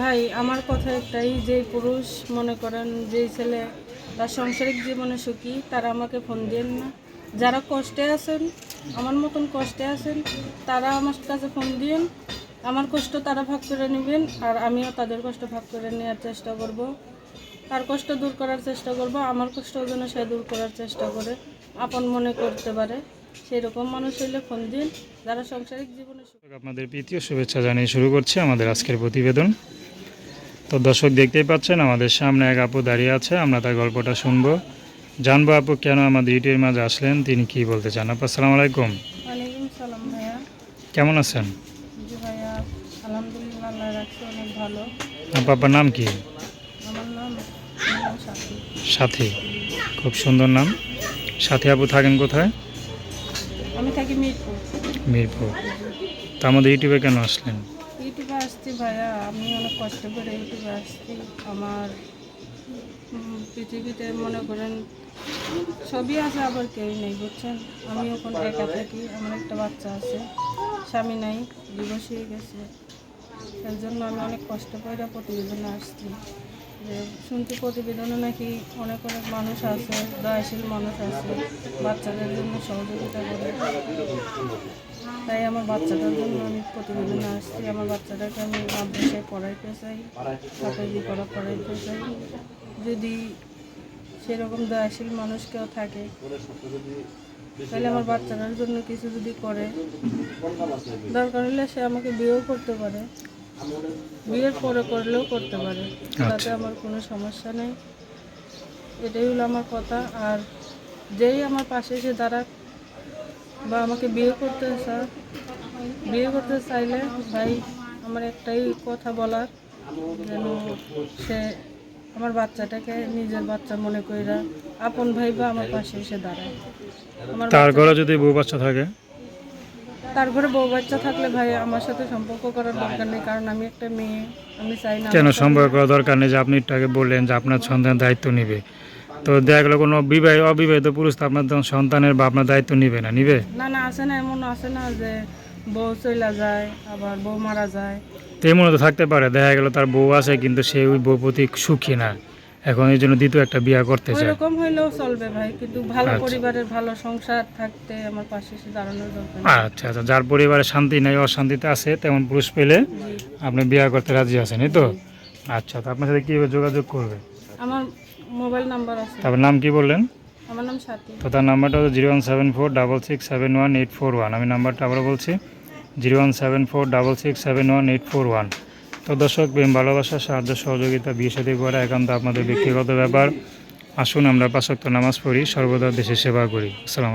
ভাই, আমার কথা একটাই যে পুরুষ মনে করেন যে ছেলে, তার সাংসারিক জীবনে সুখী, তারা আমাকে ফোন দেন না। যারা কষ্টে আছেন, আমার মতন কষ্টে আছেন, তারা আমার কাছে ফোন দিন আমার কষ্ট তারা ভাগ করে নেবেন, আর আমিও তাদের কষ্ট ভাগ করে নেওয়ার চেষ্টা করব। তার কষ্ট দূর করার চেষ্টা করব, আমার কষ্ট যেন সে দূর করার চেষ্টা করে। আপন মনে করতে পারে সেই রকম মানুষ হইলে ফোন দিন। যারা সাংসারিক জীবনে আপনাদের প্রীতীয় শুভেচ্ছা জানিয়ে শুরু করছি আমাদের আজকের প্রতিবেদন। তো দর্শক দেখতেই পাচ্ছেন আমাদের সামনে এক আপু দাঁড়িয়ে আছে আমরা তার গল্পটা শুনব। জানব আপু কেন আমাদের ইউটিউবের মাঝে আসলেন তিনি কি বলতে চান? আপু আসসালামু আলাইকুম। কেমন আছেন? জি ভাইয়া আলহামদুলিল্লাহ আল্লাহ রাখছে অনেক ভালো। আপু আপনার নাম কি? সাথী। খুব সুন্দর নাম। সাথী আপু থাকেন কোথায়? আমি থাকি মিরপুর। মিরপুর। তো আমাদের ইউটিউবে কেন আসলেন? ইউটিউবে আসছি ভাইয়া, আমি অনেক কষ্ট করে ইউটিউবে আসছি। আমার পৃথিবীতে মনে করেন সবই আছে, আবার কেউই নেই, বুঝছেন? আমি ওখানে একা থাকি, আমার একটা বাচ্চা আছে, স্বামী নাই ডিভোর্স হয়ে গেছে। এর জন্য আমি অনেক কষ্ট করে প্রতিবেদনে আসছি। যে শুনছি প্রতিবেদনে নাকি অনেক অনেক মানুষ আছে দয়াশীল মানুষ আছে, বাচ্চাদের জন্য সহযোগিতা করে। তাই আমার বাচ্চাটার জন্য আমি প্রতিবেদনে আসছি। আমার বাচ্চাটাকে আমি মাদ্রাসায় পড়াইতে চাই সাঁতারি পড়া পড়াইতে চাই। যদি সেরকম দয়াশীল মানুষ কেউ থাকে তাহলে আমার বাচ্চাটার জন্য কিছু যদি করে দরকার হলে সে আমাকে বিয়েও করতে পারে। বিয়ের পরে করলেও করতে পারে তাতে আমার কোনো সমস্যা নেই। এটাই হলো আমার কথা। আর যেই আমার পাশে এসে দাঁড়াক বা আমাকে বিয়ে করতে চায় বিয়ে করতে চাইলে ভাই আমার একটাই কথা বলার যেন সে আমার বাচ্চাটাকে নিজের বাচ্চা মনে কইরা আপন ভাই বা আমার পাশে এসে দাঁড়ায়। আমার তার ঘরে যদি বউ বাচ্চা থাকে? তার ঘরে বউ বাচ্চা থাকলে ভাই আমার সাথে সম্পর্ক করার দরকার নেই কারণ আমি একটা মেয়ে আমি চাই না কেন সম্পর্ক করার দরকার নেই যে আপনি আগে বললেন যে আপনার সন্তানের দায়িত্ব নিবে। তো দেখা গেলো কোনো বিবাহ অবিবাহিত পুরুষ তো আপনার সন্তানের বা আপনার দায়িত্ব নিবে না নিবে? না না আসে না এমন আসে না যে বউ চইলা যায় আবার বউ মারা যায়। তো এমনও তো থাকতে পারে দেখা গেল তার বউ আছে কিন্তু সে ওই বউ প্রতি সুখী না। এখন এই জন্য দ্বিতীয় একটা বিয়ে করতে চায় রকম হইলেও চলবে ভাই কিন্তু ভালো আচ্ছা। পরিবারের ভালো সংসার থাকতে আমার পাশে এসে দাঁড়ানোর দরকার আচ্ছা আচ্ছা যার পরিবারে শান্তি নাই অশান্তিতে আছে তেমন পুরুষ পেলে আপনি বিয়ে করতে রাজি আছেন এই তো? আচ্ছা তো আপনার সাথে কীভাবে যোগাযোগ করবে? আমার মোবাইল নাম্বার আছে। তারপর নাম কি বললেন? আমার নাম সাথী। তো তার নাম্বারটা হচ্ছে zero one seven four double six seven one eight four one. আমি নাম্বারটা আবারও বলছি zero one seven four double six seven one eight four one. তো দর্শক প্রেম ভালোবাসা সাহায্য সহযোগিতা বিয়ে সাথে করা একান্ত আপনাদের ব্যক্তিগত ব্যাপার। আসুন আমরা পাশক্ত নামাজ পড়ি সর্বদা দেশের সেবা করি। আসসালাম